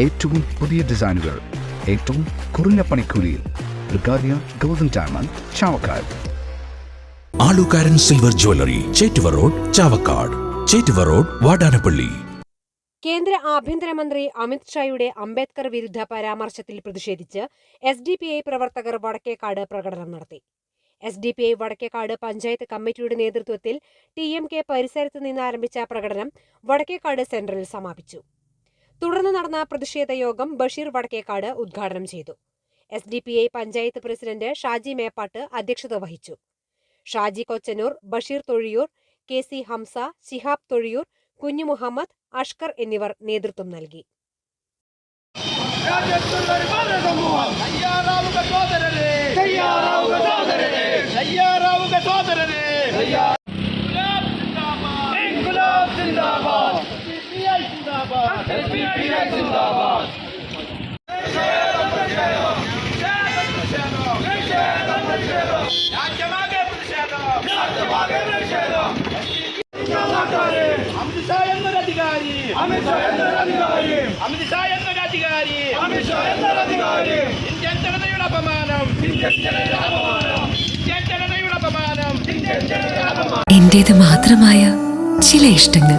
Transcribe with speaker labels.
Speaker 1: ഏറ്റവും പുതിയ ഡിസൈനുകൾ ഏറ്റവും കുറഞ്ഞ പണിക്കൂലിയിൽ ബ്രിഗാദിയ golden diamond Chavakkad.
Speaker 2: Alukkaran silver jewellery Chettuva road Chavakkad. Chettuva road Vadanappally.
Speaker 3: കേന്ദ്ര ആഭ്യന്തരമന്ത്രി അമിത് ഷായുടെ അംബേദ്കർ വിരുദ്ധ പരാമർശത്തിൽ പ്രതിഷേധിച്ച് എസ് ഡി പി ഐ പ്രവർത്തകർ വടക്കേക്കാട് പ്രകടനം നടത്തി. S D P I Vadakkekad panchayat കമ്മിറ്റിയുടെ നേതൃത്വത്തിൽ ടി എം കെ പരിസരത്ത് നിന്ന് ആരംഭിച്ച പ്രകടനം വടക്കേക്കാട് സെന്ററിൽ സമാപിച്ചു. തുടർന്ന് നടന്ന പ്രതിഷേധ യോഗം ബഷീർ വടക്കേക്കാട് ഉദ്ഘാടനം ചെയ്തു. S D P I panchayat president Shaji Meppatt അധ്യക്ഷത വഹിച്ചു. ഷാജി കൊച്ചനൂർ ബഷീർ തൊഴിയൂർ കെ സി ഹംസ ശിഹാബ് തൊഴിയൂർ കുഞ്ഞു മുഹമ്മദ് അഷ്കർ എന്നിവർ നേതൃത്വം നൽകി.
Speaker 4: എന്റേത് മാത്രമായ ചില ഇഷ്ടങ്ങൾ.